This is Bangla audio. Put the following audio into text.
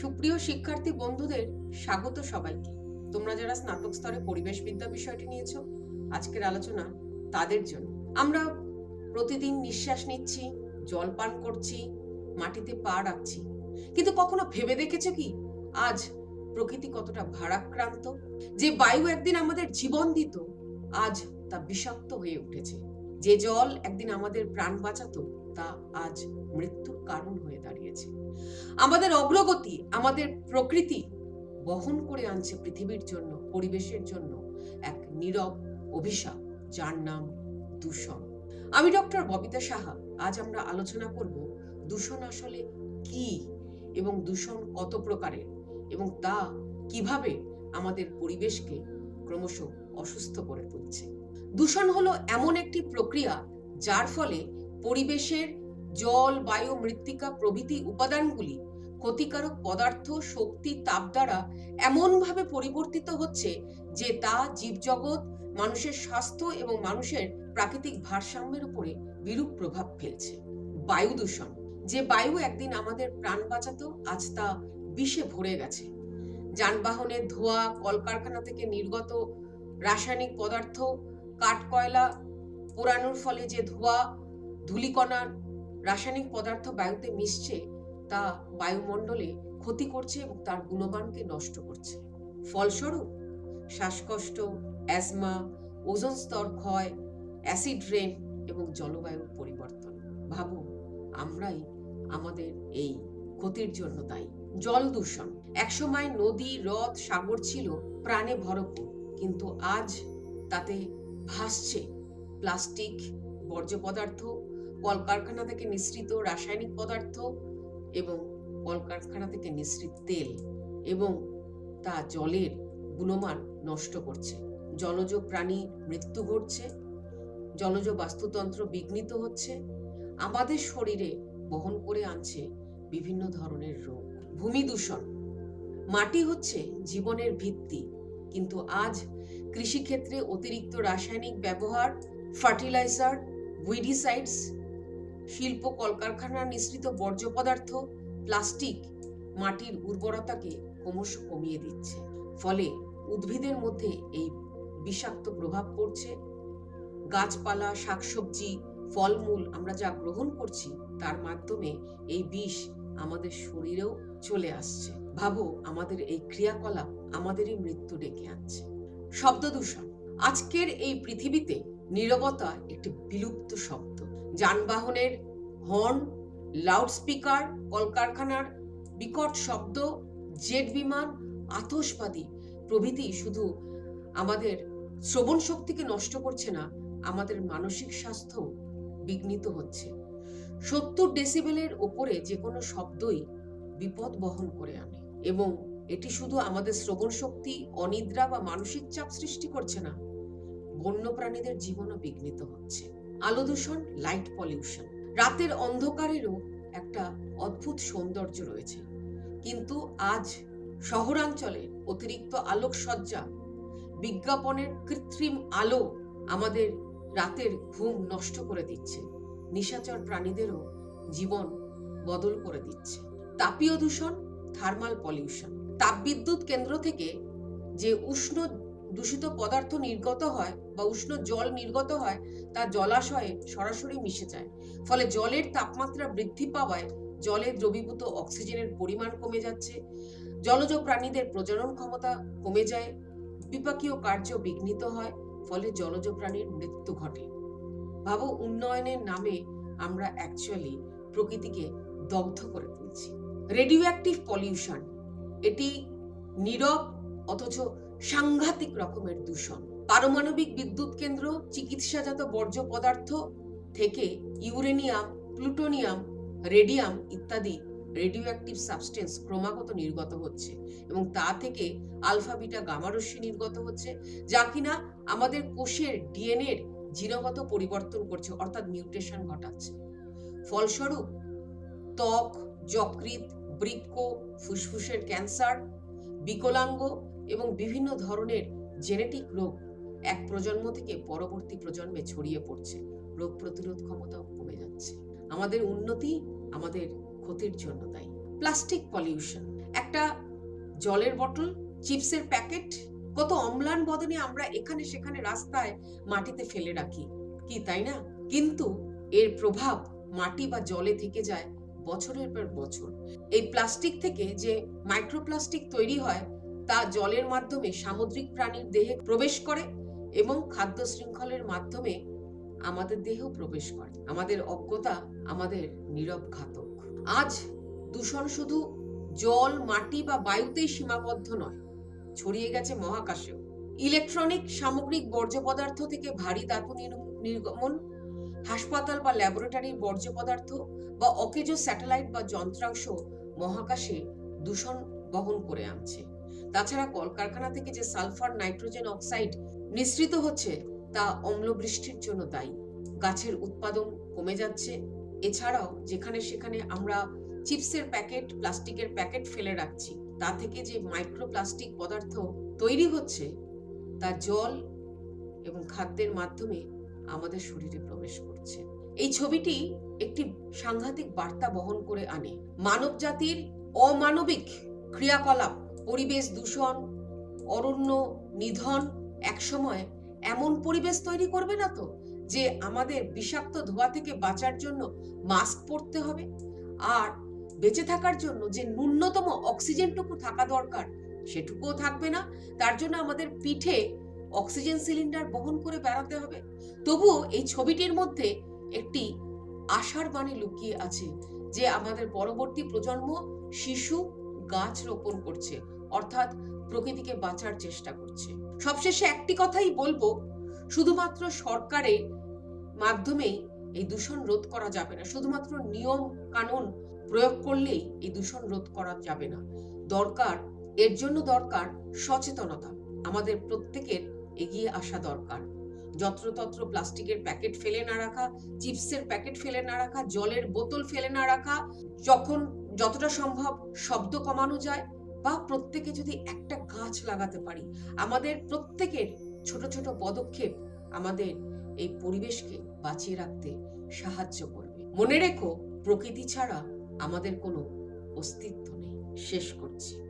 সুপ্রিয় শিক্ষার্থী বন্ধুদের স্বাগত সবাইকে। তোমরা যারা স্নাতক স্তরে পরিবেশ বিদ্যা বিষয়টি নিয়েছো, আজকের আলোচনা তাদের জন্য। আমরা প্রতিদিন নিঃশ্বাস নিচ্ছি, জল পান করছি, মাটিতে পা রাখছি। কিন্তু কখনো ভেবে দেখেছ কি, আজ প্রকৃতি কতটা ভারাক্রান্ত? যে বায়ু একদিন আমাদের জীবন দিত, আজ তা বিষাক্ত হয়ে উঠেছে। যে জল একদিন আমাদের প্রাণ বাঁচাতো তা আজ মৃত্যুর কারণ হয়ে দাঁড়িয়েছে। আমাদের অগ্রগতি, আমাদের প্রকৃতি বহন করে আনছে পৃথিবীর জন্য, পরিবেশের জন্য এক নীরব অভিশাপ, যার নাম দূষণ। আমি ডক্টর ববিতা সাহা, আজ আমরা আলোচনা করব দূষণ আসলে কি এবং দূষণ কত প্রকারের এবং তা কীভাবে আমাদের পরিবেশকে ক্রমশ অসুস্থ করে তুলছে। দূষণ হলো এমন একটি প্রক্রিয়া যার ফলে পরিবেশের জল, বায়ু, মৃত্তিকা প্রভৃতি উপাদানগুলি ক্ষতিকারক পদার্থ, শক্তি, তাপ দ্বারা এমনভাবে পরিবর্তিত হচ্ছে যে তা জীবজগৎ, মানুষের স্বাস্থ্য এবং মানুষের প্রাকৃতিক ভারসাম্যের উপরে বিরূপ প্রভাব ফেলছে। বায়ু দূষণ, যে বায়ু একদিন আমাদের প্রাণ বাঁচাতো, আজ তা বিষে ভরে গেছে। যানবাহনের ধোঁয়া, কলকারখানা থেকে নির্গত রাসায়নিক পদার্থ কাঠ কয়লা পোড়ানোর ফলে যে ধোঁয়া ধূলিকণা রাসায়নিক পদার্থ বায়ুতে মিশছে, তা বায়ুমণ্ডলে ক্ষতি করছে এবং তার গুণমানকে নষ্ট করছে। ফলস্বরূপ, শ্বাসকষ্ট, অ্যাজমা, ওজোন স্তর ক্ষয়, অ্যাসিড রেন এবং জলবায়ুর পরিবর্তন। ভাবো আমরাই আমাদের এই ক্ষতির জন্য দায়ী। জল দূষণ। একসময় নদী, হ্রদ, সাগর ছিল প্রাণে ভরপুর, কিন্তু আজ তাতে ভাসছে প্লাস্টিক, বর্জ্য পদার্থ কলকারখানা থেকে নিঃসৃত রাসায়নিক পদার্থ এবং কলকারখানা থেকে নিঃসৃত তেল এবং তা জলের গুণমান নষ্ট করছে। জলজ প্রাণী মৃত্যু ঘটছে, জলজ বাস্তুতন্ত্র বিঘ্নিত হচ্ছে, আমাদের শরীরে বহন করে আনছে বিভিন্ন ধরনের রোগ। ভূমি দূষণ। মাটি হচ্ছে জীবনের ভিত্তি, কিন্তু আজ কৃষিক্ষেত্রে অতিরিক্ত রাসায়নিক ব্যবহার, ফার্টিলাইজার উইডিসাইডস শিল্প কলকারখানার নিঃসৃত বর্জ্য পদার্থ, প্লাস্টিক, মাটির উর্বরতাকে ক্রমশ কমিয়ে দিচ্ছে। ফলে উদ্ভিদের মধ্যে এই বিষাক্ত প্রভাব পড়ছে। গাছপালা, শাকসবজি, ফলমূল আমরা যা গ্রহণ করছি, তার মাধ্যমে এই বিষ আমাদের শরীরেও চলে আসছে। ভাবো, আমাদের এই ক্রিয়াকলাপ আমাদেরই মৃত্যু ডেকে আনছে। শব্দ দূষণ আজকের এই পৃথিবীতে নীরবতা একটি বিলুপ্ত শব্দ। যানবাহনের হর্ন, লাউডস্পিকার, কলকারখানার বিকট শব্দ, জেট বিমান আতসবাদী প্রভৃতি শুধু আমাদের শ্রবণ শক্তিকে নষ্ট করছে না, আমাদের মানসিক স্বাস্থ্য বিঘ্নিত হচ্ছে। সত্তর ডেসিবেলের ওপরে যে কোনো শব্দই বিপদ বহন করে আনে এবং এটি শুধু আমাদের শ্রবণ শক্তি, অনিদ্রা বা মানসিক চাপ সৃষ্টি করছে না বন্য প্রাণীদের জীবনও বিঘ্নিত হচ্ছে। আলো দূষণ লাইট পলিউশন রাতের অন্ধকারেরও একটা অদ্ভুত সৌন্দর্য রয়েছে। কিন্তু আজ শহরাঞ্চলে অতিরিক্ত আলোকসজ্জা, বিজ্ঞাপনের কৃত্রিম আলো আমাদের রাতের ঘুম নষ্ট করে দিচ্ছে। নিশাচর প্রাণীদেরও জীবন বদল করে দিচ্ছে। তাপীয় দূষণ থার্মাল পলিউশন তাপবিদ্যুৎ কেন্দ্র থেকে যে উষ্ণ দূষিত পদার্থ নির্গত হয় বা উষ্ণ জল নির্গত হয়, তা জলাশয়ে সরাসরি মিশে যায়। ফলে জলের তাপমাত্রা বৃদ্ধি পাওয়ায় জলে দ্রবীভূত অক্সিজেনের পরিমাণ কমে যাচ্ছে, জলজ প্রাণীদের প্রজনন ক্ষমতা কমে যায়, বিপাকীয় কার্য বিঘ্নিত হয়, ফলে জলজ প্রাণীর মৃত্যু ঘটে। ভাবো উন্নয়নের নামে আমরা অ্যাকচুয়ালি প্রকৃতিকে দগ্ধ করে তুলছি। রেডিও অ্যাক্টিভ পলিউশন এটি নীরব অথচ সাংঘাতিক রকমের দূষণ। পারমাণবিক বিদ্যুৎ কেন্দ্র, চিকিৎসাজাত বর্জ্য পদার্থ থেকে ইউরেনিয়াম, প্লুটোনিয়াম, রেডিয়াম ইত্যাদি রেডিও অ্যাক্টিভ সাবস্টেন্স ক্রমাগত নির্গত হচ্ছে এবং তা থেকে আলফা, বিটা গামারশ্মি নির্গত হচ্ছে, যা কিনা আমাদের কোষের ডিএনএর জিনগত পরিবর্তন করছে, অর্থাৎ মিউটেশন ঘটাচ্ছে। ফলস্বরূপ, ত্বক যকৃত বৃক্ক, ফুসফুসের ক্যান্সার, বিকলাঙ্গ এবং বিভিন্ন ধরনের জেনেটিক রোগ এক প্রজন্ম থেকে পরবর্তী প্রজন্মে ছড়িয়ে পড়ছে। রোগ প্রতিরোধ ক্ষমতাও কমে যাচ্ছে। আমাদের উন্নতি আমাদের ক্ষতির জন্য দায়ী। Plastic pollution. একটা জলের বটল, চিপসের প্যাকেট, কত অম্লান বদনে আমরা এখানে সেখানে রাস্তায় মাটিতে ফেলে রাখি। কি, তাই না? কিন্তু এর প্রভাব মাটি বা জলে থেকে যায় বছরের পর বছর। এই প্লাস্টিক থেকে যে মাইক্রোপ্লাস্টিক তৈরি হয় তা জলের মাধ্যমে সামুদ্রিক প্রাণীর দেহে প্রবেশ করে এবং খাদ্য শৃঙ্খলের মাধ্যমে আমাদের দেহেও প্রবেশ করে। আমাদের অজ্ঞতা আমাদের নীরব ঘাতক। আজ দূষণ শুধু জল, মাটি বা বায়ুতেই সীমাবদ্ধ নয়, ছড়িয়ে গেছে মহাকাশেও। ইলেকট্রনিক, সামগ্রিক বর্জ্য পদার্থ থেকে ভারী ধাতু নির- নির্গমন, হাসপাতাল বা ল্যাবরেটরির বর্জ্য পদার্থ বা অকেজো স্যাটেলাইট বা যন্ত্রাংশ মহাকাশে দূষণ বহন করে আনছে। তাছাড়া কলকারখানা থেকে যে সালফার নাইট্রোজেন অক্সাইড নিঃসৃত হচ্ছে, তা অম্লবৃষ্টির জন্য দায়ী। গাছের উৎপাদন কমে যাচ্ছে। এছাড়াও যেখানে সেখানে আমরা চিপসের প্যাকেট, প্লাস্টিকের প্যাকেট ফেলে রাখছি, তা থেকে যে মাইক্রোপ্লাস্টিক পদার্থ তৈরি হচ্ছে, তা জল এবং খাদ্যের মাধ্যমে আমাদের শরীরে প্রবেশ করছে। এই ছবিটি একটি সাংঘাতিক বার্তা বহন করে আনে। মানব জাতির অমানবিক ক্রিয়াকলাপ পরিবেশ দূষণ, অরণ্য নিধন একসময় এমন পরিবেশ তৈরি করবে না তো যে আমাদের বিষাক্ত ধোঁয়া থেকে বাঁচার জন্য মাস্ক পরতে হবে? আর বেঁচে থাকার জন্য যে ন্যূনতম অক্সিজেনটুকু থাকা দরকার সেটুকুও থাকবে না, তার জন্য আমাদের পিঠে অক্সিজেন সিলিন্ডার বহন করে বেড়াতে হবে। তবুও এই ছবিটির মধ্যে একটি আশার বাণী লুকিয়ে আছে যে আমাদের পরবর্তী প্রজন্ম শিশু গাছ রোপণ করছে। অর্থাৎ প্রকৃতিকে বাঁচার চেষ্টা করছে। সবশেষে একটি কথাই বলব, শুধুমাত্র সরকারের মাধ্যমেই এই দূষণ রোধ করা যাবে না। শুধুমাত্র নিয়ম কানুন প্রয়োগ করলেই এই দূষণ রোধ করা যাবে না। দরকার, এর জন্য দরকার সচেতনতা। আমাদের প্রত্যেকের এগিয়ে আসা দরকার। যত্রতত্র প্লাস্টিকের প্যাকেট ফেলে না রাখা, চিপসের প্যাকেট ফেলে না রাখা, জলের বোতল ফেলে না রাখা, যখন যতটা সম্ভব শব্দ কমানো যায় বা প্রত্যেকে যদি একটা গাছ লাগাতে পারি, আমাদের প্রত্যেকের ছোট ছোট পদক্ষেপ আমাদের এই পরিবেশকে বাঁচিয়ে রাখতে সাহায্য করবে। মনে রেখো, প্রকৃতি ছাড়া আমাদের কোনো অস্তিত্ব নেই। শেষ করছি।